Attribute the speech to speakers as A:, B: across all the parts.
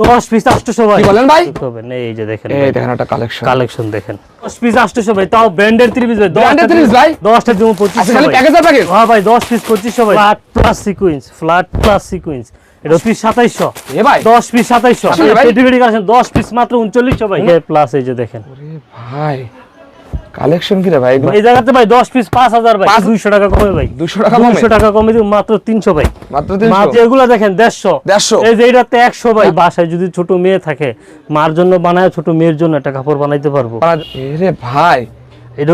A: দশ পিস আটশো ভাই।
B: কি বলেন ভাই?
A: দেখতে এই যে দেখেন
B: এই দেখেন একটা কালেকশন
A: কালেকশন দেখেন। দশ পিস আটশো ভাই তাও ব্র্যান্ডের ত্রিশ ভাই।
B: 10 পিস ভাই?
A: দশটা দিব পঁচিশশো
B: আচ্ছা খালি
A: ভাই।
B: প্যাকেজের প্যাকেজ
A: হ্যাঁ ভাই দশ পিস পঁচিশশো ভাই। Flat plus sequence flat plus sequence এটা পিস সাতাইশশো।
B: এ ভাই।
A: দশ পিস সাতাইশশো।
B: এই
A: ডেলিভারি কালেকশন দশ পিস মাত্র উনচল্লিশশো ভাই। প্লাস এই যে দেখেন।
B: ওরে ভাই। কালেকশন কি রে ভাই?
A: এই জায়গাতে ভাই দশ পিস পাঁচ হাজার ভাই।
B: পাঁচ-
A: দুইশো টাকা কমে ভাই।
B: 200 টাকা কমে?
A: দুইশো টাকা কমে মাত্র তিনশো ভাই।
B: মাত্র
A: মাত্র এগুলো দেখেন দেড়শো।
B: 150
A: এই যে এটাতে একশো ভাই বাসায় যদি ছোট মেয়ে থাকে মার জন্য বানায় ছোট মেয়ের জন্য একটা কাপড় বানাইতে পারব।
B: এরে ভাই
A: এটা?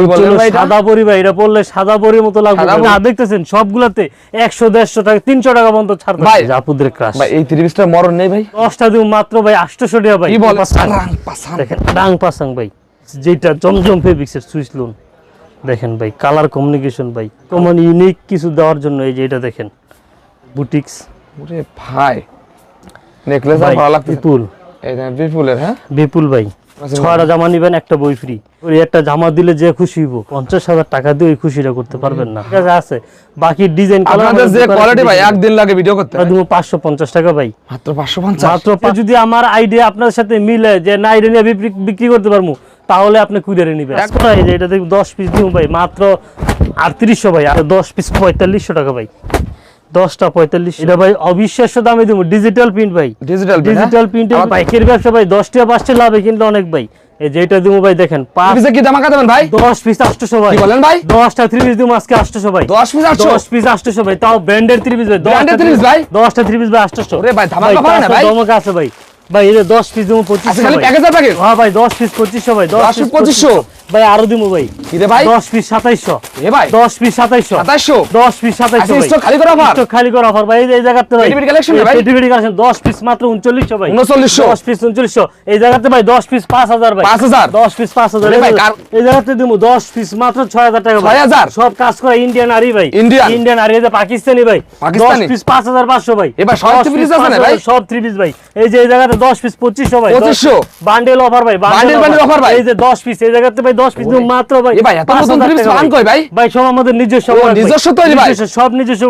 A: সাদা পরি ভাই এটা পড়লে সাদা পরির মতো লাগবে।
B: সাদা পরি?
A: না দেখতেছেন সবগুলাতে একশো দেড়শো টাকা তিনশো টাকা পর্যন্ত ছাড়
B: ভাই।
A: জাপুদের ক্রাশ
B: ভাই এই 30 পিসটার মরণ নেই ভাই।
A: দশটা দিব মাত্র ভাই আটশোশো টাকা ভাই।
B: কি বল?
A: পাঁচটা।
B: পাসান
A: দেখেন ডাং পাসাং ভাই। যেটা জমজম ফেব্রিক্সের সুইচ লোন দেখেন ভাই কালার কমিউনিকেশন ভাই। কমন ইউনিক কিছু দেওয়ার জন্য এই যে এটা দেখেন। বুটিক্স
B: ওরে ভাই নেকলেস আর ভালো লাগতেছে
A: বিপুল।
B: এই দেখেন বিপুলের হ্যাঁ?
A: বিপুল ভাই
B: আচ্ছা,
A: ছয়টা জামা নিবেন একটা বই ফ্রি ওই একটা জামা দিলে যে খুশি হইব পঞ্চাশ হাজার টাকা দিয়ে ওই খুশিটা করতে পারবেন না। ঠিক আছে আছে। বাকি ডিজাইন
B: আপনাদের যে কোয়ালিটি ভাই একদিন লাগে ভিডিও করতে।
A: দিব পাঁচশো পঞ্চাশ টাকা ভাই।
B: মাত্র 550
A: মাত্র যদি আমার আইডিয়া আপনার সাথে মিলে যে না এটা নিয়ে বিক্রি- বিক্রি করতে পারব। তাহলে আপনি কুরিয়ারে নিবেন। এই যে এটা দেখুন দশ পিস দিব ভাই মাত্র আটত্রিশশো ভাই আর দশ পিস পঁয়তাল্লিশশো টাকা ভাই। দশটা পঁয়তাল্লিশ। এটা ভাই অবিশ্বাস্য দামে দিব ডিজিটাল প্রিন্ট ভাই।
B: ডিজিটাল
A: ডিজিটাল প্রিন্টের বাইকের ব্যবসা ভাই দশটা পাঁচটা লাভে কিন্তু অনেক ভাই। এই যে এটা দিব ভাই দেখেন পাঁচ
B: পিসে কি দামাকা দেবেন ভাই?
A: দশ পিস আটশোশো ভাই।
B: কি বলেন ভাই?
A: দশটা থ্রি পিস দিব আজকে আটশোশো ভাই।
B: 10 পিস 800
A: দশ পিস আটশোশো ভাই তাও ব্র্যান্ডের থ্রি পিস ভাই
B: Branded three piece ভাই?
A: দশটা থ্রি পিস ভাই আটশোশো।
B: ওরে ভাই, ধামাকা পারে না ভাই?
A: আছে ভাই। ভাই যে দশ পিস দিব পঁচিশশো
B: আচ্ছা খালি
A: ভাই।
B: প্যাকেজের প্যাকেজ
A: হ্যাঁ ভাই দশ পিস পঁচিশশো ভাই
B: 10 পিস 2500
A: ভাই আরও দিব ভাই
B: কি রে ভাই
A: দশ পিস সাতাইশশো
B: এ ভাই
A: দশ পিস সাতাইশশো
B: 2700
A: দশ পিস সাতাইশশো
B: আচ্ছা, stock খালি করা offer?
A: স্টক খালি করা অফার ভাই এই জায়গাতে ভাই
B: রে ভাই?
A: collection, দশ পিস মাত্র উনচল্লিশশো ভাই
B: 3900
A: দশ পিস উনচল্লিশশো এই জায়গাতে ভাই দশ পিস পাঁচ হাজার ভাই
B: 5000
A: দশ পিস পাঁচ হাজার
B: আরে ভাই,
A: এই জায়গাতে দিব দশ পিস মাত্র ছয় হাজার টাকা ভাই।
B: 6000?
A: সব কাজ করে ইন্ডিয়ান আরি ভাই
B: Indian?
A: ইন্ডিয়ান আরি এই যে পাকিস্তানি ভাই দশ
B: পাকিস্তানি?
A: পিস পাঁচ হাজার পাঁচশো ভাই
B: এবার সব আছে না ভাই?
A: সব থ্রি পিস ভাই এই যে এই জায়গাতে দশ পিস পঁচিশশো ভাই
B: 2500?
A: বান্ডেল অফার ভাই
B: Bundle bundle offer ভাই?
A: এই যে দশ পিস এই জায়গাতে ভাই দশ পিস মাত্র ভাই
B: ভাই, এত নতুন
A: 5,000
B: three piece
A: টাকা
B: বানান কই ভাই?
A: ভাই সব আমাদের নিজস্ব
B: নিজস্ব তৈরি ভাই?
A: সব নিজস্ব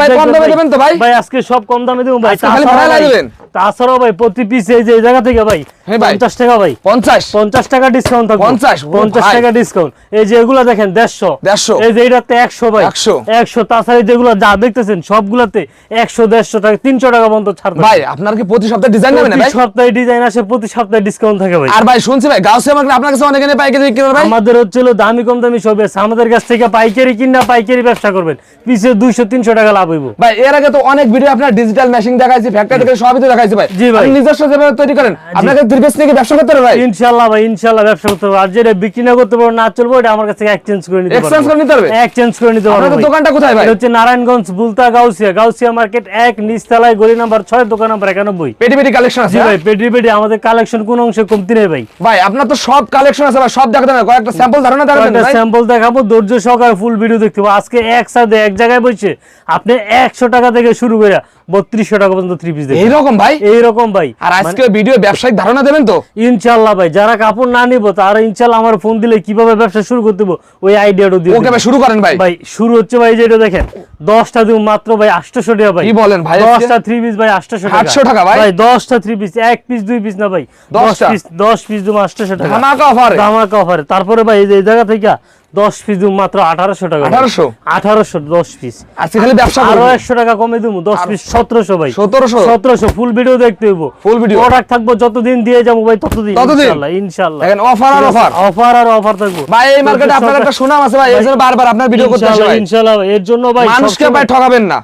B: ভাই কম দামে দেবেন তো ভাই?
A: ভাই আজকে সব কম দামে দেব ভাই
B: খালি ভাড়া লাগবেন?
A: তাছাড়াও ভাই প্রতি পিস এই যে এই জায়গা থেকে ভাই
B: হ্যাঁ
A: পঞ্চাশ টাকা ভাই।
B: 50
A: পঞ্চাশ টাকা ডিসকাউন্ট থাকবে।
B: 50?
A: পঞ্চাশ টাকা ডিসকাউন্ট এই যে এগুলো দেখেন দেড়শো।
B: 150
A: এই যে একশো ভাই।
B: 100
A: একশো। তাছাড়া যেগুলো যা দেখতেছেন সবগুলাতে একশো দেড়শো টাকা তিনশো টাকা পর্যন্ত ছাড়
B: ভাই আপনার কি প্রতি সপ্তাহে ডিজাইন নেবেন
A: প্রতি সপ্তাহে ডিজাইন আসে প্রতি সপ্তাহে ডিসকাউন্ট থাকে ভাই।
B: আর ভাই শুনছি ভাই গাউসিয়া মার্কেট আপনার কাছে অনেক এনে পাইকারি বিক্রি করে ভাই?
A: আমাদের হচ্ছিল দামি কম দামি সব। আমাদের কাছ থেকে পাইকারি কিনা পাইকারি ব্যবসা করবেন। পিছে দুইশো তিনশো টাকা লাভ হইব।
B: ভাই এর আগে তো অনেক ভিডিও আপনার ডিজিটাল মেশিং দেখাইছি ফ্যাক্টরি থেকে সবই তো দেখাইছি ভাই।
A: জি ভাই।
B: নিজস্ব যেভাবে তৈরি করেন আপনাকে থ্রি পিস ব্যবসা করতে হবে ভাই?
A: ইনশাল্লাহ ভাই ইনশাল্লাহ ব্যবসা করতে পারব আর যেটা বিক্রি না করতে পারব না চলবো এটা আমার কাছ এক্সচেঞ্জ করে নিতে
B: Exchange করে নিতে পারবে?
A: এক্সচেঞ্জ করে নিতে পারব
B: আপনাদের দোকানটা কোথায় ভাই?
A: হচ্ছে নারায়ণগঞ্জ বুলতা গাউসিয়া। গাউসিয়া মার্কেট এক নিচতলায় গলি নাম্বার ছয় দোকান নাম্বার একানব্বই।
B: পেটি পেটি কালেকশন আছে
A: জি
B: হ্যাঁ?
A: ভাই পেটি পেটি আমাদের কালেকশন কোন অংশে কমতি নেই ভাই।
B: ভাই আপনার তো সব কালেকশন আছে ভাই সব দেখাতে কয়েকটা স্যাম্পল ধারণা দেখাবেন ভাই।
A: স্যাম্পল দেখাবো ধৈর্য সহকারে ফুল ভিডিও দেখতে পাবো আজকে একসাথে এক জায়গায় বসে আপনি একশো টাকা থেকে শুরু করে বত্রিশশো টাকা পর্যন্ত থ্রি পিস দেখবেন।
B: এইরকম ভাই?
A: এইরকম ভাই।
B: আর আজকে ভিডিও ব্যবসায়িক ধারণা দেবেন তো?
A: ইনশাল্লাহ ভাই যারা কাপড় না নিবো তারা ইনশাল্লাহ আমার ফোন দিলে কীভাবে ব্যবসা শুরু করতে ওই আইডিয়াটা দিয়ে
B: ওকে ভাই শুরু করেন ভাই।
A: ভাই শুরু হচ্ছে ভাই যেটা দেখেন দশটা দিব মাত্র ভাই আটশোশো টাকা ভাই।
B: কি বলেন ভাই আজকে?
A: দশটা থ্রি পিস ভাই আটশোশো
B: 800 টাকা ভাই?
A: ভাই দশটা থ্রি পিস এক পিস দুই পিস না ভাই। দশ
B: দশটা?
A: পিস দশ পিস দিব আটশোশো টাকা।
B: ধামাকা অফার
A: ধামাকা অফারে তারপরে ভাই যে এই জায়গা থেকে দশ পিস দিব মাত্র আঠারোশো টাকা
B: 1800?
A: আঠারোশো? দশ পিস
B: আজকে খালি ব্যবসা
A: আরও
B: করবেন
A: একশো টাকা কমে দিব দশ পিস সতেরোশো ভাই।
B: 1700?
A: সতেরোশো ফুল ভিডিও দেখতে হইব।
B: ফুল ভিডিও
A: প্রোডাক্ট থাকব যতদিন দিয়ে যাব ভাই ততদিন? ইনশাল্লাহ ইনশাল্লাহ
B: অফার আর অফার
A: অফার আর অফার থাকব।
B: ভাই এই মার্কেটে আপনার একটা সুনাম আছে ভাই এই জন্য বারবার আপনার ভিডিও করতে হবে
A: ইনশাল্লাহ এর জন্য ভাই
B: মানুষকে ভাই ঠকাবেন না।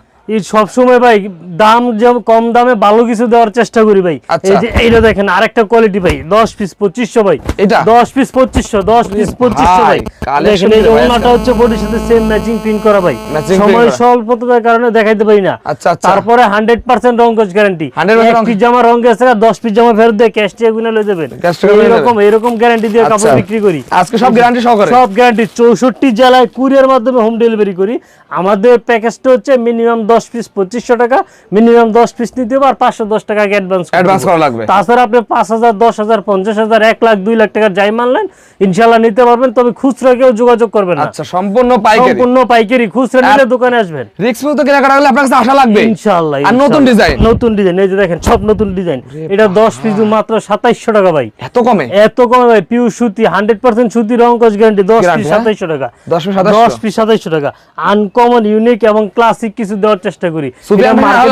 A: সবসময় ভাই দাম যেমন কম দামে ভালো কিছু দেওয়ার চেষ্টা করি ভাই।
B: আচ্ছা।
A: এই যে এইটা দেখেন আরেকটা কোয়ালিটি ভাই দশ পিস পঁচিশশো ভাই।
B: এটা?
A: দশ পিস পঁচিশশো দশ পিস পঁচিশশো ভাই
B: ভাই,
A: দেখেন এই যে
B: রে ভাই
A: ওনাটা হচ্ছে বডির সাথে সেম ম্যাচিং প্রিন্ট করা ভাই। সময় স্বল্পতার কারণে দেখাইতে পারি না।
B: আচ্ছা, আচ্ছা।
A: তারপরে হান্ড্রেড পার্সেন্ট রং কোচ গ্যারান্টি
B: 100%
A: এক পিস জামা রং গেছে দশ পিস জামা ফেরত দিয়ে ক্যাশ দিয়ে গুনে লয়ে দেবেন
B: Cash দিয়ে গুনে
A: এরকম এরকম গ্যারান্টি দিয়ে কাপড়
B: আচ্ছা।
A: বিক্রি করি।
B: আজকে সব গ্যারান্টি সহকারে?
A: সব গ্যারান্টি চৌষট্টি জেলায় কুরিয়ার মাধ্যমে হোম ডেলিভারি করি। আমাদের প্যাকেজটা হচ্ছে মিনিমাম দশ দশ পিস পঁচিশশো টাকা মিনিমাম দশ পিস নিতে হবে আর পাঁচশো দশ টাকা অ্যাডভান্স
B: অ্যাডভান্স করা লাগবে।
A: তাছাড়া আপনি পাঁচ হাজার দশ হাজার পঞ্চাশ হাজার এক লাখ দুই লাখ টাকার যাই মানলেন ইনশাল্লাহ নিতে পারবেন তবে খুচরা কেউ যোগাযোগ করবেন
B: আচ্ছা সম্পূর্ণ পাইকারি।
A: সম্পূর্ণ পাইকারি খুচরা নিলে দোকানে আসবেন।
B: রিক্স মুক্ত কেনাকাটা করলে আপনার কাছে আশা লাগবে।
A: ইনশাআল্লাহ
B: আর নতুন ডিজাইন।
A: নতুন ডিজাইন এই যে দেখেন সব নতুন ডিজাইন। এটা দশ পিস মাত্র সাতাইশশো টাকা ভাই।
B: এত কমে?
A: এত কমে ভাই পিউ সুতি হান্ড্রেড পার্সেন্ট সুতি রং কস গ্যারান্টি দশ
B: Guarantee,
A: পিস
B: হ্যাঁ?
A: সাতাইশশো টাকা।
B: 10 piece 2700
A: দশ পিস সাতাইশশো টাকা। আনকমন ইউনিক এবং ক্লাসিক কিছু দেওয়ার চেষ্টা করি।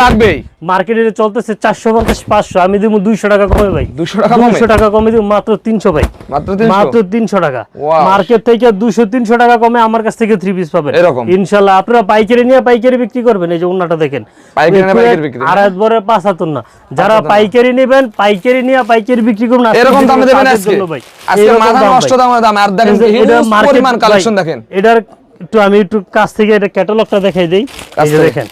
B: লাগবেই।
A: মার্কেটে চলতেছে চারশো পঞ্চাশ পাঁচশো। আমি দিব দুইশো টাকা কমে ভাই।
B: 200 টাকা কমে?
A: দুইশো টাকা কমে দিব মাত্র তিনশো ভাই।
B: মাত্র
A: তিনশো? টাকা। মার্কেট থেকে দুশো তিনশো টাকা কমে আমার কাছ থেকে থ্রি পিস পাবেন।
B: এরকম?
A: ইনশাল্লাহ আপনারা পাইকারি নিয়ে পাইকারি বিক্রি করবেন এই যে উন্নাটা দেখেন। পাঁচ না। যারা পাইকারি নেবেন পাইকারি নিয়ে পাইকারি বিক্রি করুন
B: এরকম দামে দেবেন আজকে?
A: ভাই।
B: আজকে মাথা নষ্ট
A: ভাই।
B: দাম আর দেখেন
A: এটা
B: কালেকশন
A: এটার একটু আমি একটু কাছ থেকে এটা ক্যাটালগটা দেখাই দেই। দেখেন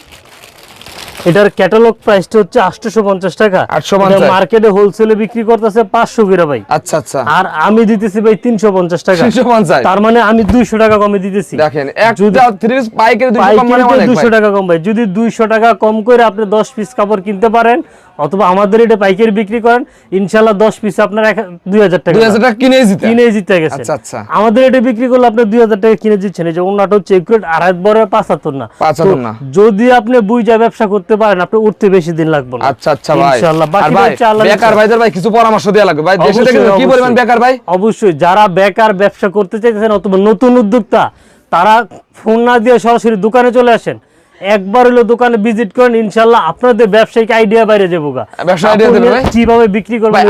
A: এটার ক্যাটালগ প্রাইসটা হচ্ছে 850 টাকা।
B: 850
A: মার্কেটে হোলসেলে বিক্রি করতেছে 500 করে ভাই।
B: আচ্ছা আচ্ছা।
A: আর আমি দিতেছি ভাই 350 টাকা।
B: 350
A: তার মানে আমি 200 টাকা কমে দিতেছি।
B: দেখেন
A: যদি-
B: একটা থ্রি পাইকারি 200 কম মানে অনেক।
A: টাকা কম ভাই। যদি দুইশো টাকা কম করে আপনি দশ পিস কাপড় কিনতে পারেন অথবা আমাদের এটা পাইকারি বিক্রি করেন ইনশাল্লাহ দশ পিস আপনার দুই হাজার টাকা
B: 2000 টাকা কিনে জিতে।
A: কিনে জিতে গেছে।
B: আচ্ছা, আচ্ছা।
A: আমাদের এটা বিক্রি করলে আপনি দুই হাজার টাকা কিনে দিচ্ছেন। এই যে অন্যটা হচ্ছে একুরেট আড়াই বড় পাঁচাত্তর না।
B: পাঁচাত্তর না।
A: যদি আপনি বুঝা ব্যবসা করতে পারেন আপনি উঠতে বেশি দিন লাগবে না।
B: আচ্ছা আচ্ছা ভাই।
A: ইনশাআল্লাহ। বাকি
B: ভাই
A: হচ্ছে আল্লাহ
B: বেকার ভাইদের ভাই কিছু পরামর্শ দেওয়া লাগবে। ভাই দেশে থেকে কি পরিমাণ বেকার ভাই?
A: অবশ্যই যারা বেকার ব্যবসা করতে চাইতেছেন অথবা নতুন উদ্যোক্তা তারা ফোন না দিয়ে সরাসরি দোকানে চলে আসেন। একবার হলো দোকানে ভিজিট করেন ইনশাল্লাহ আপনাদের ব্যবসায়িক আইডিয়া বাইরে যাব গা।
B: ব্যবসা
A: কীভাবে বিক্রি করবেন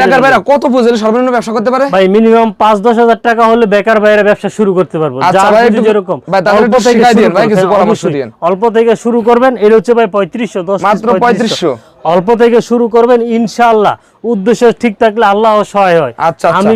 B: বেকার ভাইরা কত পুঁজি সর্বনিম্ন ব্যবসা করতে পারে?
A: ভাই মিনিমাম পাঁচ দশ হাজার টাকা হলে বেকার বাইরে ব্যবসা শুরু করতে পারব।
B: আচ্ছা
A: যার যেরকম।
B: ভাই, তাহলে
A: অল্প
B: একটু
A: থেকে
B: শিখাই
A: শুরু
B: ভাই,
A: করবেন।
B: কিছু
A: হ্যাঁ,
B: পরামর্শ।
A: অল্প থেকে শুরু করবেন এটা হচ্ছে ভাই পঁয়ত্রিশশো দশ piece
B: মাত্র 3500
A: অল্প থেকে শুরু করবেন ইনশাআল্লাহ। উদ্দেশ্য ঠিক থাকলে আল্লাহ সহায় হয়।
B: আচ্ছা, আচ্ছা।
A: আমি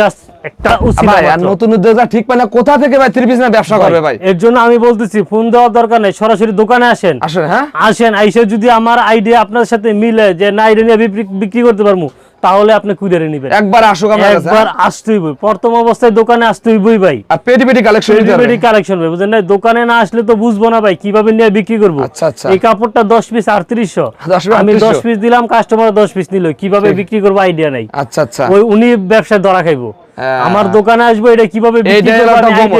A: জাস্ট একটা
B: ভাই আর নতুন উদ্যোক্তা ঠিক মানে কোথা থেকে ভাই থ্রি পিস না ব্যবসা করবে ভাই?
A: এর জন্য আমি বলতেছি ফোন দেওয়ার দরকার নেই সরাসরি দোকানে আসেন।
B: আসেন হ্যাঁ?
A: আসেন আইসে যদি আমার আইডিয়া আপনার সাথে মিলে যে না এটা নিয়ে বিক্রি- করতে পারব তাহলে আপনি নিবেন।
B: একবার আসুক আমার কাছে
A: একবার আসতেই বই প্রথম অবস্থায় দোকানে আসতেই বই ভাই।
B: আর পেটি পেটি কালেকশন
A: রেডিমেডি
B: হবে।
A: কালেকশন ভাই বুঝলেন না? দোকানে না আসলে তো বুঝব না ভাই কীভাবে নিয়ে বিক্রি করব।
B: আচ্ছা, আচ্ছা।
A: এই কাপড়টা দশ পিস আটত্রিশশো।
B: 10
A: আমি
B: 3800
A: দশ পিস দিলাম কাস্টমার দশ পিস নিল কীভাবে বিক্রি করব আইডিয়া নাই।
B: আচ্ছা আচ্ছা।
A: ওই উনি ব্যবসায় ধরা খাইবো।
B: হ্যাঁ।
A: আমার দোকানে আসব এটা কীভাবে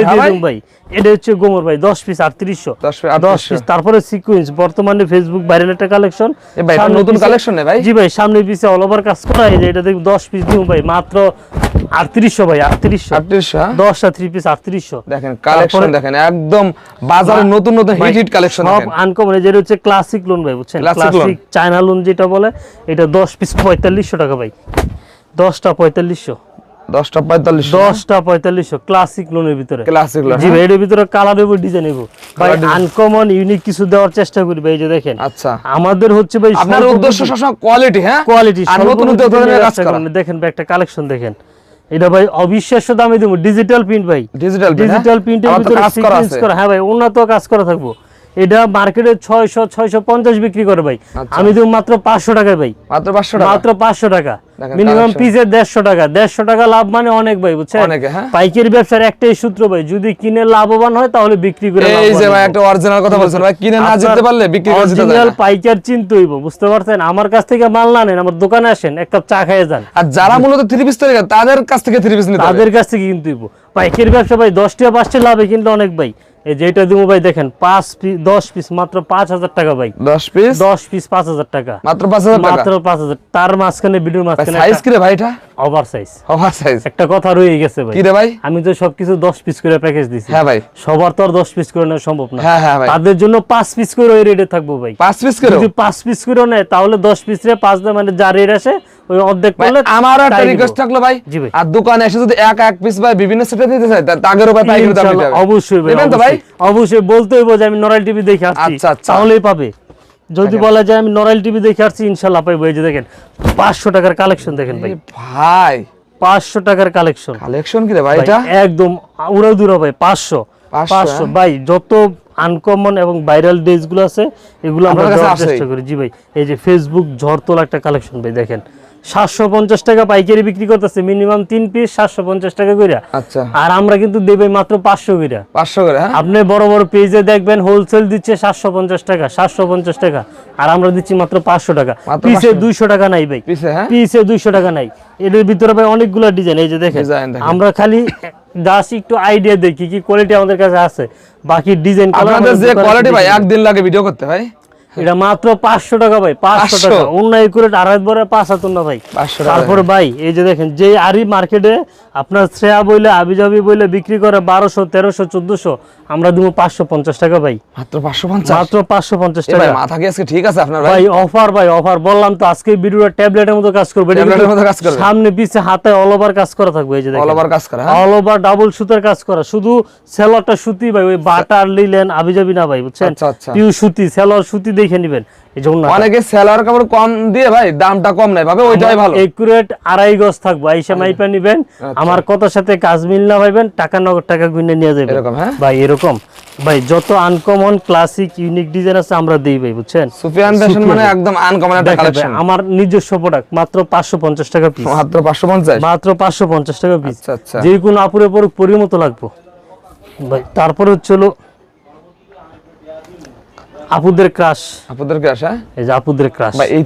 B: হ্যাঁ
A: ভাই। এটা হচ্ছে গোমর ভাই দশ পিস আটত্রিশশো।
B: 10
A: দশ পিস তারপরে সিকুয়েন্স বর্তমানে ফেসবুক ভাইরাল একটা কালেকশন
B: নতুন collection না ভাই?
A: জি ভাই সামনে পিছে অল ওভার কাজ করা এই যে এটা দেখুন দশ পিস দিব ভাই মাত্র আটত্রিশশো ভাই আটত্রিশশো।
B: 3800 হ্যাঁ?
A: দশটা থ্রি পিস আটত্রিশশো।
B: দেখেন কালেকশন দেখেন একদম বাজারে নতুন নতুন হিট হিট কালেকশন
A: সব আনকমন যেটা হচ্ছে ক্লাসিক লোন ভাই বুঝছেন? ক্লাসিক চায়না লোন যেটা বলে এটা দশ পিস পঁয়তাল্লিশশো টাকা ভাই। দশটা পঁয়তাল্লিশশো।
B: দশটা পঁয়তাল্লিশ।
A: দশটা পঁয়তাল্লিশশো ক্লাসিক লোনের ভিতরে।
B: ক্লাসিক
A: জি ভাই এর ভিতরে কালার এবং ডিজাইন ভাই আনকমন ইউনিক কিছু দেওয়ার চেষ্টা করি ভাই যে দেখেন।
B: আচ্ছা।
A: আমাদের হচ্ছে ভাই
B: আপনার উদ্দেশ্য সবসময় কোয়ালিটি হ্যাঁ?
A: কোয়ালিটি
B: আর নতুন উদ্যোক্তাদের কাজ করা।
A: দেখেন ভাই একটা কালেকশন দেখেন। এটা ভাই অবিশ্বাস্য দামে দেবো। ডিজিটাল প্রিন্ট ভাই।
B: ডিজিটাল
A: ডিজিটাল প্রিন্টের ভিতরে
B: কাজ করা
A: হ্যাঁ ভাই উন্নত কাজ করা থাকব। এটা মার্কেটে ছয়শো ছয়শো পঞ্চাশ বিক্রি করে ভাই।
B: আচ্ছা।
A: আমি দেবো মাত্র পাঁচশো টাকায় ভাই।
B: মাত্র পাঁচশো টাকা?
A: মাত্র পাঁচশো টাকা। মিনিমাম। পিসের দেড়শো টাকা। দেড়শো টাকা লাভ মানে অনেক ভাই বুঝছেন?
B: হ্যাঁ।
A: পাইকারি ব্যবসার একটাই সূত্র ভাই যদি কিনে লাভবান হয় তাহলে বিক্রি করে
B: এই যে ভাই একটা অরিজিনাল কথা বলছেন ভাই কিনে না যেতে পারলে বিক্রি করে না।
A: পাইকার চিনতে হইব বুঝতে পারছেন? আমার কাছ থেকে মাল না নেন আমার দোকানে আসেন এক কাপ চা খেয়ে যান।
B: আর যারা মূলত থ্রি পিস তৈরি তাদের কাছ থেকে থ্রি পিস নিতে
A: তাদের কাছ থেকে কিনতে হইব। পাইকারি ব্যবসা ভাই দশ টাকা পাঁচটা লাভে কিন্তু অনেক ভাই। এই যেটা দিব ভাই দেখেন পাঁচ পিস দশ পিস মাত্র পাঁচ হাজার টাকা ভাই।
B: দশ পিস?
A: দশ পিস পাঁচ হাজার টাকা।
B: মাত্র পাঁচ হাজার টাকা?
A: মাত্র পাঁচ হাজার। তার মাঝখানে ভিডিওর মাঝখানে
B: সাইজ কি রে ভাই এটা?
A: ওভার সাইজ
B: ওভার সাইজ
A: একটা কথা রয়ে গেছে ভাই।
B: কি রে ভাই?
A: আমি তো সবকিছু দশ পিস করে প্যাকেজ দিছি।
B: হ্যাঁ ভাই।
A: সবার তো আর দশ পিস করে নেওয়া সম্ভব না।
B: হ্যাঁ হ্যাঁ ভাই।
A: তাদের জন্য পাঁচ পিস করে ওই রেটে থাকব ভাই।
B: পাঁচ পিস করে
A: যদি পাঁচ পিস করে নেয় তাহলে দশ পিস রে পাঁচ দেয় মানে যা রেট আসে ওই অর্ধেক
B: ভাই,
A: করলে
B: আমার একটা রিকোয়েস্ট থাকল ভাই আর দোকানে এসে যদি এক এক পিস ভাই বিভিন্ন সেটে দিতে চাই তা তাগেরও ভাই দিতে হবে।
A: অবশ্যই
B: তো ভাই?
A: অবশ্যই। অবশ্যই বলতে হইব যে আমি নরাইল টিভি দেখে আসছি। তাহলেই পাবে। যদি বলা যায় আমি নরাইল টিভি দেখে আসছি পাইবো। এই যে দেখেন পাঁচশো টাকার কালেকশন দেখেন ভাই।
B: ভাই।
A: পাঁচশো টাকার কালেকশন
B: কালেকশন কি রে ভাই এটা?
A: একদম উড়া দূরা ভাই পাঁচশো।
B: 500,
A: পাঁচশো।
B: হ্যাঁ?
A: ভাই যত আনকমন এবং ভাইরাল ডেজগুলো আছে এগুলো আমরা চেষ্টা করি। জি ভাই এই যে ফেসবুক ঝড় তোলা একটা কালেকশন ভাই দেখেন। সাতশো পঞ্চাশ টাকা পাইকারি বিক্রি করতেছে মিনিমাম তিন পিস সাতশো পঞ্চাশ টাকা করে
B: আচ্ছা।
A: আর আমরা কিন্তু দেবে মাত্র পাঁচশো করে
B: পাঁচশো করে হ্যাঁ?
A: আপনি বড় বড় পেজে দেখবেন হোলসেল দিচ্ছে সাতশো পঞ্চাশ টাকা সাতশো পঞ্চাশ টাকা। আর আমরা দিচ্ছি মাত্র পাঁচশো টাকা। পিসে দুইশো টাকা নাই ভাই।
B: পিসে হ্যাঁ?
A: দুইশো টাকা নাই। এদের ভিতরে ভাই অনেকগুলো ডিজাইন এই যে দেখেন। আমরা খালি দাস একটু আইডিয়া দেখি কি কোয়ালিটি আমাদের কাছে আছে। বাকি ডিজাইন
B: আপনাদের যে কোয়ালিটি ভাই একদিন লাগে ভিডিও করতে ভাই।
A: এটা মাত্র পাঁচশো টাকা ভাই পাঁচশো
B: 500
A: টাকা। অন্য একুরেট আড়াই বরে পাঁচ হাত না ভাই।
B: 500 টাকা।
A: তারপরে ভাই এই যে দেখেন যে আরি মার্কেটে আপনার শ্রেয়া বইলে আবিজাবি বইলে বিক্রি করে বারোশো তেরোশো চোদ্দশো আমরা দিব পাঁচশো পঞ্চাশ টাকা ভাই।
B: মাত্র পাঁচশো পঞ্চাশ?
A: মাত্র পাঁচশো পঞ্চাশ
B: ভাই
A: টাকা।
B: মাথা কি আজকে ঠিক আছে আপনার ভাই?
A: অফার ভাই অফার বললাম তো আজকে ভিডিওটা ট্যাবলেটের মতো কাজ করবে। কিন্তু
B: মতো কাজ করবে।
A: সামনে পিছে হাতে অল ওভার কাজ করা থাকবে এই যে
B: অল ওভার কাজ করা হ্যাঁ?
A: অল ওভার ডাবল সুতার কাজ করা। শুধু সেলরটা সুতি ভাই ওই বাটার লিলেন আবিজাবি না ভাই বুঝছেন?
B: আচ্ছা, আচ্ছা।
A: পিউ সুতি সেলর সুতি দেখে নেবেন। এই জন্য
B: অনেকে সেলার কাপড় কম দিয়ে ভাই দামটা কম নাই ভাবে ওইটাই ভালো।
A: একুরেট আড়াই গজ থাকব আইসা মাইপা নিবেন। আমার কথার সাথে কাজ মিল না পাইবেন টাকা নগদ টাকা গুনে নিয়ে যাবেন।
B: এরকম, হ্যাঁ?
A: ভাই এরকম। ভাই যত আনকমন ক্লাসিক ইউনিক ডিজাইন আছে আমরা দিই ভাই বুঝছেন?
B: সুফিয়ান ফ্যাশন মানে একদম আনকমন একটা কালেকশন
A: আমার নিজস্ব প্রোডাক্ট মাত্র পাঁচশো পঞ্চাশ টাকা পিস
B: মাত্র পাঁচশো পঞ্চাশ?
A: মাত্র পাঁচশো পঞ্চাশ টাকা পিস
B: আচ্ছা আচ্ছা।
A: যে কোনো আপুরে পর পরিমতো লাগবো। ভাই তারপরে হচ্ছে হলো আপুদের ক্রাশ
B: আপনাদের কি আসা
A: এই যে আপুদের ক্রাশ
B: ভাই এই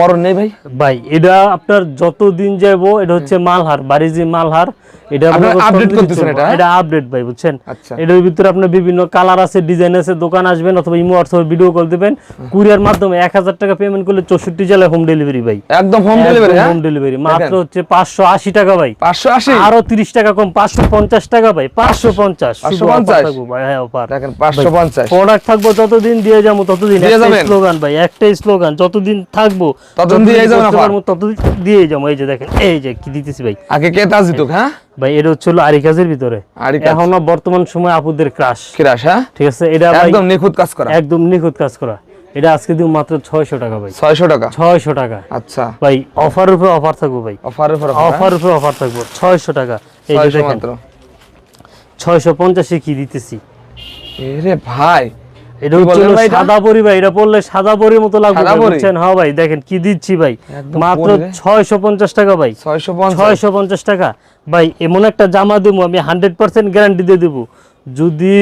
B: মরণ নেই ভাই।
A: ভাই এটা আপনার যত দিন যাব এটা হচ্ছে মালহার বাড়ি যে মালহার। এটা
B: আপনারা
A: আপনার
B: করতেছেন এটা, হ্যাঁ?
A: এটা আপডেট ভাই বুঝছেন?
B: আচ্ছা।
A: এটার ভিতরে আপনার বিভিন্ন কালার আছে ডিজাইন আছে দোকান আসবেন অথবা ইমো অথবা ভিডিও কল দিবেন। কুরিয়ার মাধ্যমে এক হাজার টাকা পেমেন্ট করলে চৌষট্টি জেলায় হোম ডেলিভারি ভাই।
B: একদম হোম ডেলিভারি হ্যাঁ?
A: হোম ডেলিভারি মাত্র হচ্ছে পাঁচশো আশি টাকা ভাই।
B: পাঁচশো আশি?
A: আরও তিরিশ টাকা কম পাঁচশো পঞ্চাশ টাকা ভাই পাঁচশো পঞ্চাশ।
B: 550
A: ভাই হ্যাঁ অফার।
B: দেখেন পাঁচশো পঞ্চাশ।
A: প্রোডাক্ট থাকব যতদিন দিয়ে যাব ততদিন? স্লোগান ভাই একটাই স্লোগান যতদিন থাকব
B: ততদিন যাবেন
A: ততদিন দিয়ে যাব। এই যে দেখেন এই যে কি দিতেছি ভাই।
B: আগে কে তাজ দিত হ্যাঁ?
A: ভাই এটা হচ্ছে হলো আরি ভিতরে। এখনও বর্তমান সময় আপুদের ক্রাশ
B: কিরাস হ্যাঁ?
A: ঠিক আছে এটা
B: একদম নিখুঁত কাজ করা।
A: একদম নিখুঁত কাজ করা। এটা আজকে দিব মাত্র ছয়শো টাকা ভাই।
B: ছয়শো টাকা?
A: ছয়শো টাকা।
B: আচ্ছা।
A: ভাই অফার উপরে অফার থাকব ভাই।
B: অফার উপর
A: অফার উপরে অফার থাকব। ছয়শো টাকা। এই যে দেখেন। ছয়শো পঞ্চাশে কি দিতেছি?
B: এরে ভাই
A: এটা সাদা পরি ভাই এটা পড়লে সাদা পরির মতো লাগবে
B: সাদা
A: ভাই, বুঝছেন? হ্যাঁ ভাই দেখেন কি দিচ্ছি ভাই। মাত্র
B: পরি রে।
A: ছয়শো পঞ্চাশ টাকা ভাই।
B: ছয়শো পঞ্চাশ।
A: ছয়শো পঞ্চাশ টাকা। ভাই এমন একটা জামা দেবো আমি হান্ড্রেড পার্সেন্ট গ্যারান্টি দিয়ে দেবো। যদি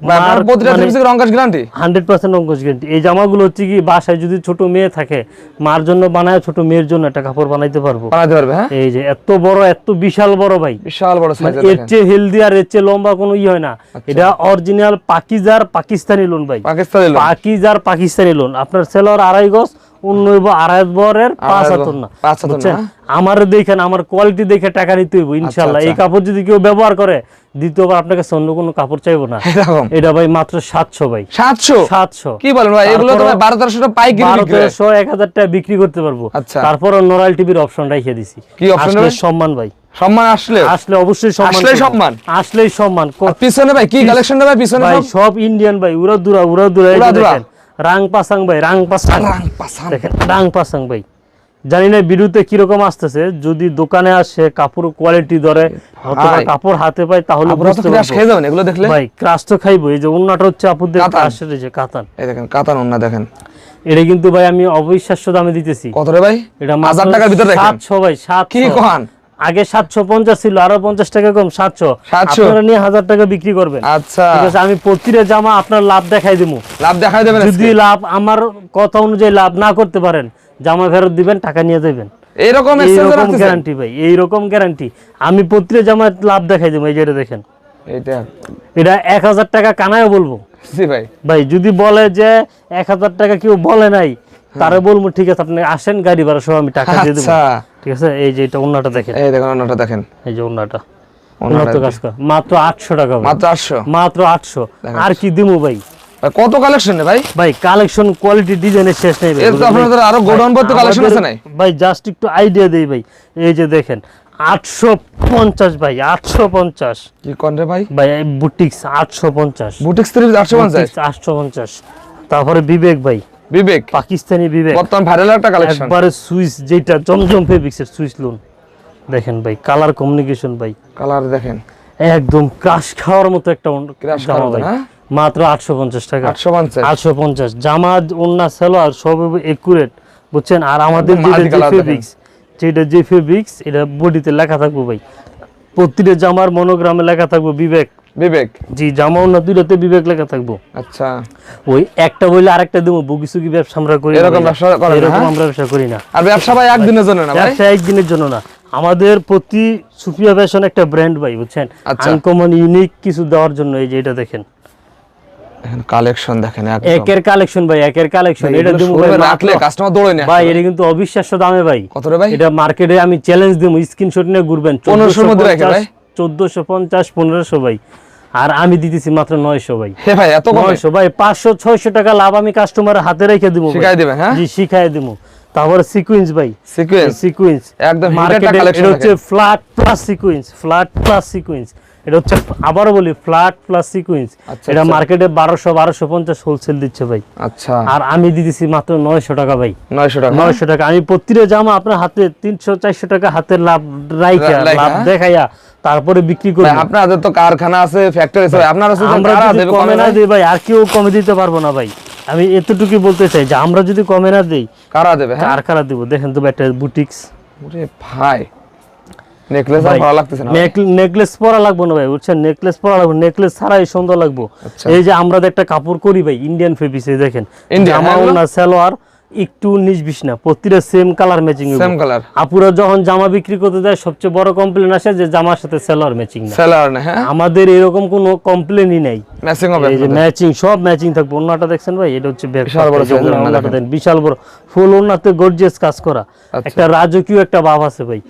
B: ভাই, আপনার প্রতিটা থ্রি পিসের রঙ্কাশ গ্যারান্টি
A: হান্ড্রেড পার্সেন্ট অঙ্কুশ গ্যারান্টি এই জামাগুলো হচ্ছে কি বাসায় যদি ছোট মেয়ে থাকে মার জন্য বানায় ছোট মেয়ের জন্য একটা কাপড় বানাইতে পারব।
B: বানাতে পারবে হ্যাঁ?
A: এই যে এত বড় এত বিশাল বড় ভাই।
B: বিশাল বড়
A: মানে
B: সাইজ
A: এর চেয়ে হেলদি আর এর চেয়ে লম্বা কোনো ই হয় না।
B: আচ্ছা।
A: এটা অরিজিনাল পাকিজার পাকিস্তানি লোন ভাই।
B: পাকিস্তানি লোক
A: পাকিজার পাকিস্তানি লোন আপনার সেলর আড়াই গজ অন্য আড়াই বরের পাঁচ হাতর না
B: গজ, পাঁচ হাতর না,
A: বুঝছেন? আমার দেখেন আমার কোয়ালিটি দেখে টাকা হইব ইনশাল্লাহ। এই
B: আচ্ছা।
A: কাপড় যদি কেউ ব্যবহার করে দ্বিতীয়বার আপনার কাছে অন্য কোনো কাপড় চাইব না। এটা ভাই মাত্র সাতশো ভাই।
B: সাতশো?
A: সাতশো।
B: কি বলেন ভাই এগুলো তো বারো তেরোশো টাকা
A: বারো
B: বিক্রি
A: তেরোশো এক হাজার টাকা বিক্রি করতে পারব।
B: আচ্ছা।
A: তারপর নরাল টিভির অপশন রেখে দিছি।
B: কি
A: সম্মান ভাই।
B: সম্মান আসলে?
A: আসলে অবশ্যই সম্মান
B: আসলেই সম্মান?
A: আসলেই সম্মান।
B: পিছনে ভাই কি কালেকশন ভাই পিছনে
A: ভাই
B: সব?
A: সব ইন্ডিয়ান ভাই উড়া দুরা উড়া দুরা রাং পাসাং ভাই রাং পাসাং।
B: রাং পাসাং।
A: দেখেন রাং পাসাং ভাই। জানি না বিরুতে কীরকম আসতেছে যদি দোকানে আসে কাপড় কোয়ালিটি ধরে অথবা কাপড় হাতে পায় তাহলে
B: আপনারা তো
A: বুঝতে
B: খেয়ে যাবেন এগুলো দেখলে?
A: ভাই ক্রাশ তো খাইবো। এই যে অন্যটা হচ্ছে আপুদের
B: কাতান।
A: ক্রাশের যে কাতান।
B: এই দেখেন কাতান ওন্না দেখেন।
A: এটা কিন্তু ভাই আমি অবিশ্বাস্য দামে দিতেছি।
B: কত রে ভাই?
A: এটা
B: হাজার টাকার ভিতরে দেখেন।
A: সাতশো ভাই সাতশো।
B: কি কহান?
A: আগে সাতশো পঞ্চাশ ছিল আরও পঞ্চাশ টাকা কম সাতশো।
B: 700
A: আপনারা নিয়ে হাজার টাকা বিক্রি করবেন।
B: আচ্ছা।
A: ঠিক আছে আমি প্রতিটা জামা আপনার লাভ দেখাই দেবো
B: লাভ দেখাই দেবেন
A: যদি লাভ আমার কথা অনুযায়ী লাভ না করতে পারেন জামা ফেরত দিবেন টাকা নিয়ে যাবেন।
B: এইরকম এক্সচেঞ্জ
A: এইরকম
B: রাখতেছেন
A: গ্যারান্টি ভাই এইরকম গ্যারান্টি আমি প্রতিটা জামা লাভ দেখাই দেবো এই যেটা দেখেন।
B: এইটা?
A: এটা এক হাজার টাকা কানায় বলব।
B: ভাই।
A: ভাই যদি বলে যে এক হাজার টাকা কেউ বলে নাই তারে বলব ঠিক আছে আপনি আসেন গাড়ি ভাড়া সহ আমি টাকা দিয়ে দেবো।
B: আচ্ছা
A: ঠিক আছে? এই যে এটা দেখেন।
B: এই দেখেন দেখেন।
A: এই যে কাজ কর। মাত্র আটশো টাকা
B: মাত্র আটশো?
A: মাত্র আটশো। আর কি দিমু ভাই?
B: কত কালেকশন ভাই?
A: ভাই কালেকশন কোয়ালিটি ডিজাইনের শেষ নেই ভাই।
B: তো আপনাদের আরও গোডাউন ভর্তি কালেকশন আছে নাই?
A: ভাই জাস্ট একটু আইডিয়া দেই ভাই। এই যে দেখেন আটশো পঞ্চাশ ভাই আটশো পঞ্চাশ।
B: কি কোন রে ভাই?
A: ভাই বুটিক্স আটশো পঞ্চাশ।
B: বুটিক্স থ্রি আটশো পঞ্চাশ।
A: আটশো পঞ্চাশ। তারপরে বিবেক ভাই।
B: বিবেক।
A: পাকিস্তানি বিবেক।
B: বর্তমান ভাইরাল একটা কালেকশন
A: একবারে সুইচ যেটা জমজম ফেব্রিক্সের সুইচ লোন দেখেন ভাই কালার কমিউনিকেশন ভাই।
B: কালার দেখেন।
A: একদম ক্রাশ খাওয়ার মতো একটা জামা
B: খাওয়ার
A: ভাই? মাত্র আটশো পঞ্চাশ টাকা।
B: আটশো পঞ্চাশ।
A: আটশো পঞ্চাশ। জামা ওন্না সেলোয়ার সব একুরেট বুঝছেন? আর আমাদের যে ফেব্রিক্স যেটা যে ফেব্রিক্স এটা বডিতে লেখা থাকব ভাই। প্রতিটা জামার মনোগ্রামে লেখা থাকব বিবেক।
B: বিবেক?
A: জি জামা অন্য দুইটাতে বিবেক লেখা থাকব।
B: আচ্ছা।
A: ওই একটা বইলে আরেকটা দেবো বুকি সুকি ব্যবসা আমরা করি
B: এরকম ব্যবসা করেন না,
A: এরকম
B: হ্যাঁ?
A: আমরা ব্যবসা করি না।
B: আর ব্যবসা ভাই একদিনের জন্য না ভাই?
A: ব্যবসা একদিনের জন্য না। আমাদের প্রতি সুফিয়া ফ্যাশন একটা ব্র্যান্ড ভাই বুঝছেন?
B: আচ্ছা।
A: আনকমন ইউনিক কিছু দেওয়ার জন্য এই যে এটা দেখেন।
B: কালেকশন দেখেন
A: একের কালেকশন ভাই একের কালেকশন এটা দেবো ভাই
B: রাখলে কাস্টমার দৌড়ে নেয়
A: ভাই এটা কিন্তু অবিশ্বাস্য দামে ভাই।
B: কত রে ভাই?
A: এটা মার্কেটে আমি চ্যালেঞ্জ দেবো স্ক্রিনশট নিয়ে ঘুরবেন।
B: 1500 মধ্যে রাখে ভাই?
A: চোদ্দশো পঞ্চাশ পনেরোশো ভাই। আর আমি দিতেছি মাত্র নয়শো ভাই।
B: হে ভাই এত
A: নয়শো ভাই পাঁচশো ছয়শো টাকা লাভ আমি কাস্টমারের হাতে রেখে দিব
B: শিখাই দিবেন হ্যাঁ?
A: জি শিখাই দিব। তারপরে সিকুয়েন্স ভাই।
B: সিকোয়েন্স
A: সিকুয়েন্স
B: একদম
A: মার্কেটে এটা হচ্ছে flat plus sequence flat plus sequence এটা হচ্ছে আবারও বলি ফ্ল্যাট প্লাস সিকুয়েন্স
B: আচ্ছা,
A: এটা
B: আচ্ছা।
A: মার্কেটে বারোশো বারোশো পঞ্চাশ হোলসেল দিচ্ছে ভাই।
B: আচ্ছা।
A: আর আমি দিতেছি মাত্র নয়শো টাকা ভাই।
B: 900 টাকা
A: নয়শো টাকা। আমি প্রতিটা জামা আপনার হাতে তিনশো চারশো টাকা হাতে লাভ রাইখা লাভ
B: হ্যাঁ?
A: দেখাইয়া তারপরে বিক্রি করি
B: ভাই আপনাদের তো কারখানা আছে ফ্যাক্টরি আছে ভাই, আপনারা শুধু
A: আমরা যদি কমে না দিই ভাই আর কেউ কমে দিতে পারব না ভাই। আমি এতটুকু বলতে চাই যে আমরা যদি কমে না দিই
B: কারা দেবে হ্যাঁ?
A: আর কারা দিব। দেখেন তো একটা বুটিক্স
B: ওরে ভাই নেকলেস আর ভালো লাগতেছে না
A: নেকলেস পরা লাগবো না ভাই বুঝছেন? নেকলেস পরা লাগবে নেকলেস ছাড়াই সুন্দর লাগবো।
B: আচ্ছা।
A: এই যে আমরা একটা কাপড় করি ভাই ইন্ডিয়ান ফেব্রিক্সে দেখেন। জামা
B: হ্যাঁ,
A: ওনা সালোয়ার একটু বিশ না প্রতিটা same colour matching
B: same colour
A: আপুরা যখন জামা বিক্রি করতে যায় সবচেয়ে বড় কমপ্লেন আসে যে জামার সাথে সালোয়ার ম্যাচিং না।
B: সেলার না হ্যাঁ?
A: আমাদের এরকম কোনো কমপ্লেনই নাই।
B: ম্যাচিং হবে
A: এই যে ম্যাচিং সব ম্যাচিং থাকবে। ওন্নাটা দেখছেন ভাই এটা হচ্ছে
B: বিশাল বড়
A: ওন্নাটা দেন, বিশাল বড়। ফুল ওন্নাতে গর্জিয়াস কাজ করা।
B: আচ্ছা।
A: একটা রাজকীয় একটা ভাব আছে ভাই।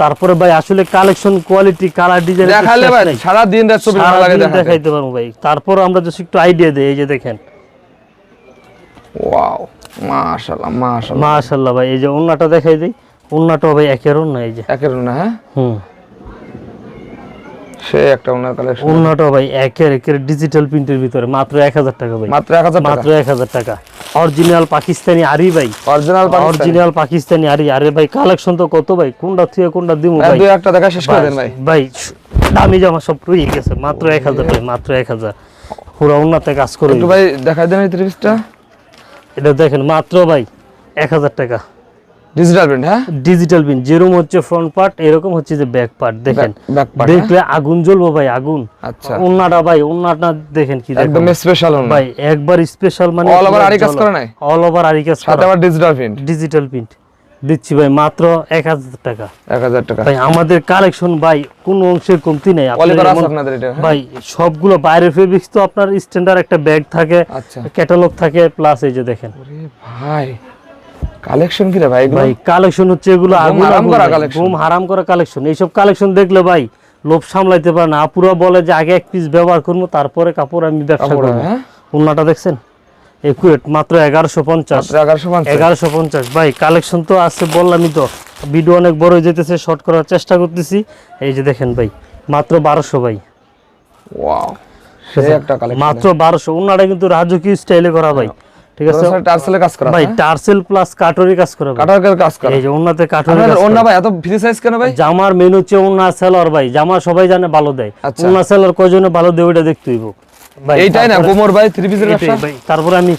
A: তারপরে ভাই আসলে কালেকশন কোয়ালিটি কালার ডিজাইন
B: দেখালে ভাই সারা দিন রাত চব্বিশ ঘণ্টা লাগে
A: দেখাইতে। পারব ভাই। তারপর আমরা just একটু আইডিয়া দেই এই যে দেখেন।
B: ওয়াও মাশাআল্লাহ মাশাআল্লাহ।
A: মাশাআল্লাহ ভাই এই যে ওন্নাটা দেখাই দেই। ওন্নাটা ভাই একের ওন্না এই যে।
B: একের না হ্যাঁ?
A: হুম।
B: সে একটা ওনার কালেকশন
A: ওন্নাটা ভাই একের একের ডিজিটাল প্রিন্টের ভিতরে। মাত্র এক হাজার টাকা ভাই।
B: মাত্র 1000 টাকা?
A: মাত্র এক হাজার টাকা। অরিজিনাল পাকিস্তানি আরি ভাই।
B: অরিজিনাল
A: অরিজিনাল পাকিস্তানি আরে আরে ভাই কালেকশন তো কত ভাই? কোনটা থেকে কোনটা দিমু ভাই?
B: দুই একটা দেখা শেষ করে দেন ভাই।
A: ভাই দামি জামা সব রয়ে গেছে। মাত্র এক হাজার ভাই মাত্র এক হাজার। পুরো উন্নতে কাজ করে
B: একটু ভাই দেখাই দেন এই ত্রিশটা
A: এটা দেখেন মাত্র ভাই এক হাজার টাকা।
B: ডিজিটাল প্রিন্ট হ্যাঁ?
A: ডিজিটাল যেরকম হচ্ছে ফ্রন্ট পার্ট এরকম হচ্ছে যে ব্যাক পার্ট দেখেন। দেখলে আগুন জ্বলবো ভাই আগুন।
B: আচ্ছা।
A: ওন্নাটা ভাই ওন্নাটা দেখেন কি
B: একদম স্পেশাল ওন্না
A: ভাই একবার স্পেশাল মানে
B: অল ওভার আরি কাজ করে নাই?
A: অল ওভার আরি কাজ
B: সাথে আবার ডিজিটাল প্রিন্ট
A: ডিজিটাল প্রিন্ট দিচ্ছি ভাই মাত্র এক হাজার টাকা।
B: 1000 টাকা।
A: ভাই আমাদের কালেকশন ভাই কোনো অংশের কমতি নেই।
B: আপনাদের এটা হ্যাঁ?
A: ভাই সবগুলো বাইরের ফেব্রিক্স তো আপনার স্ট্যান্ডার্ড একটা ব্যাগ থাকে
B: আচ্ছা।
A: ক্যাটালগ থাকে প্লাস এই যে দেখেন।
B: ভাই কালেকশন কি রে ভাই
A: ভাই কালেকশন হচ্ছে এগুলো আগুন
B: হারাম করা।
A: ঘুম হারাম করা কালেকশন এইসব কালেকশন দেখলে ভাই লোভ সামলাইতে পারে না। আপুরা বলে যে আগে এক পিস ব্যবহার করব তারপরে কাপড় আমি ব্যবসা করব।
B: হ্যাঁ?
A: উন্নাটা দেখছেন? একুরেট মাত্র এগারোশো পঞ্চাশ।
B: মাত্র 1150
A: এগারোশো পঞ্চাশ। ভাই কালেকশন তো আছে বললামই তো। ভিডিও অনেক বড় হয়ে যেতেছে শর্ট করার চেষ্টা করতেছি। এই যে দেখেন ভাই মাত্র বারোশো ভাই। মাত্র বারোশো। ওনারা কিন্তু রাজকীয় স্টাইলে করা ভাই। ঠিক আছে?
B: টার্সেলে কাজ করা
A: ভাই
B: হ্যাঁ?
A: টার্সেল প্লাস কাটরি কাজ করা।
B: কাজ করা।
A: এই যে ওনাতে কাটরি
B: আপনাদের ওনা ভাই এত ফ্রি সাইজ কেন ভাই?
A: জামার মেন হচ্ছে ওনা সেলর ভাই। জামা সবাই জানে ভালো দেয়।
B: আচ্ছা।
A: ওনা সেলর কয়জনে ভালো দেয় ওইটা দেখতে হইব।
B: এইটাই না গোমর ভাই থ্রি পিসের ব্যবসা?
A: তারপর আমি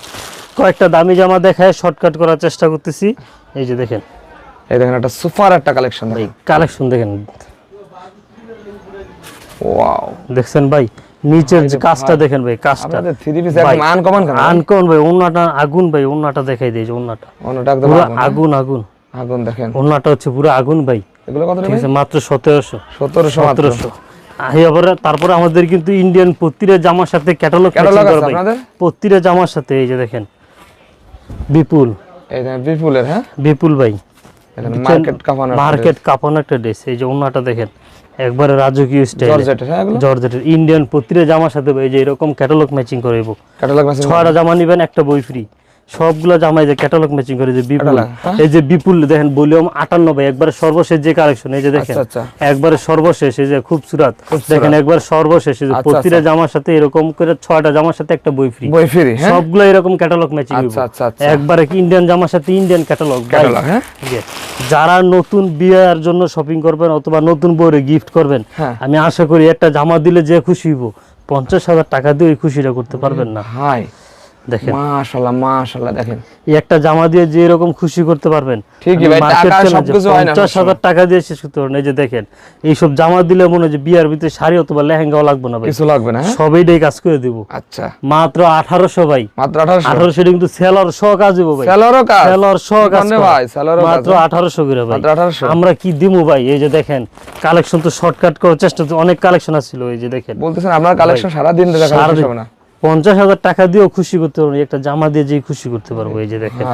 A: কয়েকটা দামি জামা দেখায় শর্টকাট করার চেষ্টা করতেছি। এই যে দেখেন।
B: এই দেখেন একটা সুপার একটা কালেকশন ভাই
A: কালেকশন দেখেন।
B: ওয়াও
A: দেখছেন ভাই নিচের যে কাজটা দেখেন ভাই কাজটা।
B: থ্রি পিস একদম আনকমন
A: আনকমন ভাই ওন্নাটা আগুন ভাই ওন্নাটা দেখাই দেয় যে
B: ওন্নাটা ওন্নাটা
A: একদম
B: আগুন।
A: আগুন আগুন।
B: দেখেন।
A: ওন্নাটা হচ্ছে পুরো আগুন ভাই।
B: এগুলো কত
A: মাত্র
B: 1700 1700
A: 1700 তারপরে আমাদের কিন্তু ইন্ডিয়ান প্রতিটা জামার সাথে ক্যাটালগ প্রতিটা জামার সাথে এই যে দেখেন। বিপুল।
B: বিপুলের হ্যাঁ?
A: বিপুল ভাই।
B: মার্কেট কাপানো
A: একটা ড্রেস এই যে ওনাটা দেখেন একবারে রাজকীয় স্টাইল
B: জর্জেটের
A: ইন্ডিয়ান প্রতিটা জামার সাথে এই যে এরকম ক্যাটালগ ম্যাচিং করে ছয়টা জামা নিবেন একটা বই ফ্রি সবগুলো জামাই যে ক্যাটালগ ম্যাচিং করে যে বিপুল
B: হ্যাঁ?
A: এই যে বিপুল দেখেন ভলিউম আটান্ন একবারে সর্বশেষ যে কালেকশন এই যে দেখেন
B: আচ্ছা আচ্ছা।
A: একবারে সর্বশেষ এই যে খুব সুরাত দেখেন একবার সর্বশেষ এই যে
B: আচ্ছা,
A: প্রতিটা জামার সাথে এরকম করে ছয়টা জামার সাথে একটা বই ফ্রি
B: বই ফ্রি হ্যাঁ।
A: সবগুলো এরকম ক্যাটালগ ম্যাচিং
B: আচ্ছা আচ্ছা আচ্ছা।
A: একবারে কি ইন্ডিয়ান জামার সাথে ইন্ডিয়ান ক্যাটালগ
B: হ্যাঁ।
A: যারা নতুন বিয়ের জন্য শপিং করবেন অথবা নতুন বউরে গিফট করবেন
B: হ্যাঁ।
A: আমি আশা করি একটা জামা দিলে যে খুশি হইব পঞ্চাশ হাজার টাকা দিয়ে খুশিটা করতে পারবেন না।
B: হাই
A: দেখেন।
B: মাশাআল্লাহ মাশাআল্লাহ দেখেন।
A: এই একটা জামা দিয়ে যে এরকম খুশি করতে পারবেন
B: ঠিকই ভাই, টাকা সবকিছু হয় না
A: পঞ্চাশ
B: সবসময়।
A: হাজার টাকা দিয়ে শেষ করতে পারেন এই যে দেখেন এইসব জামা দিলে মনে হয় যে বিয়ার ভিতরে শাড়ি অথবা লেহেঙ্গাও লাগবে না ভাই।
B: কিছু লাগবে না হ্যাঁ?
A: কাজ করে দিব।
B: আচ্ছা।
A: মাত্র আঠারোশো ভাই।
B: মাত্র 1800
A: আঠারোশো কিন্তু সেলর শ কাজ দিব ভাই।
B: স্যালোরও কাজ?
A: সেলর শ কাজ
B: ভাই স্যালোরও
A: মাত্র আঠারোশো করে ভাই।
B: মাত্র 1800
A: আমরা কি দিমু ভাই? এই যে দেখেন কালেকশন তো শর্টকাট করার চেষ্টা অনেক কালেকশন আছিল এই যে দেখেন।
B: বলতেছেন আপনার কালেকশন সারা দিন দেখা
A: সারাদিন।
B: না।
A: পঞ্চাশ হাজার টাকা দিয়েও খুশি করতে পারব একটা জামা দিয়ে যে খুশি করতে পারব এই যে দেখেন।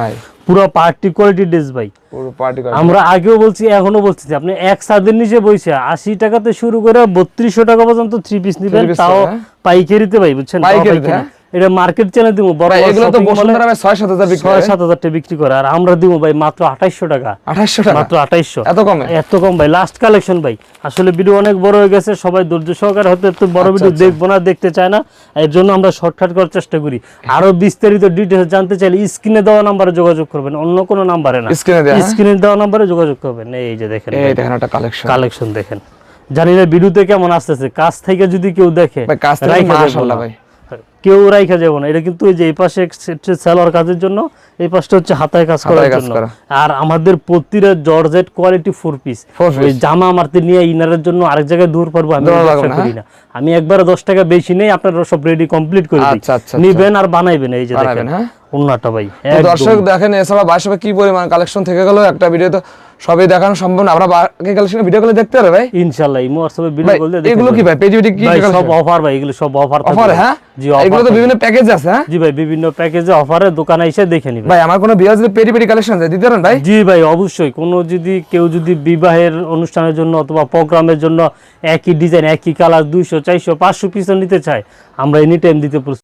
A: পুরো পার্টি কোয়ালিটি ড্রেস ভাই।
B: পুরো পার্টি
A: আমরা আগেও বলছি এখনও বলছি যে আপনি এক সাদের নিচে বইছে আশি টাকাতে শুরু করে বত্রিশশো টাকা পর্যন্ত থ্রি পিস নিবেন তাও
B: হ্যাঁ?
A: পাইকারিতে ভাই বুঝছেন? পাইকারি। এটা মার্কেট চ্যানেল দিব বড়
B: এগুলো তো বসুন্ধরা ভাই 6 7000 বিক্রি
A: টাকা বিক্রি করে আর আমরা দিব ভাই মাত্র আঠাইশশো টাকা।
B: 2800 টাকা?
A: মাত্র
B: এত কমে?
A: এত কম ভাই লাস্ট কালেকশন ভাই। আসলে ভিডিও অনেক বড় হয়ে গেছে সবাই ধৈর্য সহকারে বড়
B: আচ্ছা,
A: ভিডিও
B: আচ্ছা।
A: দেখব না দেখতে চায় না। এর জন্য আমরা শর্টকাট করার চেষ্টা করি। আরও বিস্তারিত ডিটেলস জানতে চাইলে স্ক্রিনে দেওয়া নাম্বারে যোগাযোগ করবেন অন্য কোনো নাম্বারে না।
B: স্ক্রিনে হ্যাঁ?
A: স্ক্রিনে দেওয়া নাম্বারে যোগাযোগ করবেন। এই যে দেখেন
B: এই দেখেন একটা কালেকশন
A: কালেকশন দেখেন। জানি না ভিডিওতে কেমন আসতেছে কাছ থেকে যদি কেউ দেখে
B: কাজ থেকে মাশাআল্লাহ ভাই।
A: কেউ রাইখা যাব না। এটা কিন্তু এই যে এই পাশে সেলার কাজের জন্য এই পাশটা হচ্ছে হাতায় কাজ করার জন্য। আর আমাদের প্রতিটা জর্জেট কোয়ালিটি ফোর পিস ওই জামা মারতে নিয়ে ইনারের জন্য আরেক জায়গায় দূর পারব আমি করি না। আমি একবারে দশ টাকা বেশি নেই আপনারা সব রেডি কমপ্লিট করে দিই।
B: আচ্ছা, আচ্ছা,
A: নিবেন আর বানাইবেন এই যে দেখেন।
B: হ্যাঁ?
A: ভাই
B: দর্শক দেখেন এছাড়া কি পরিমাণ কালেকশন থেকে গেল? একটা ভিডিও তো সবই দেখানো সম্ভব না। আমরা বাকি কালেকশন ভিডিও করে দেখতে পারবে ভাই?
A: ইনশাআল্লাহ ইমো হোয়াটসঅ্যাপে ভিডিও করলে দেখে
B: এগুলো কি। ভাই? পেজি কি
A: সব অফার ভাই এগুলো সব অফার
B: অফার হ্যাঁ?
A: জি
B: এগুলো তো বিভিন্ন প্যাকেজ আছে হ্যাঁ?
A: জি ভাই বিভিন্ন প্যাকেজে অফারে দোকানে এসে দেখে নিবেন।
B: ভাই আমার কোনো যদি পেরি পেরি কালেকশন আছে দিতে পারেন ভাই?
A: জি ভাই অবশ্যই। কোনো যদি কেউ যদি বিবাহের অনুষ্ঠানের জন্য অথবা প্রোগ্রামের জন্য একই ডিজাইন একই কালার দুইশো চারশো পাঁচশো পিসও নিতে চায় আমরা এনি টাইম দিতে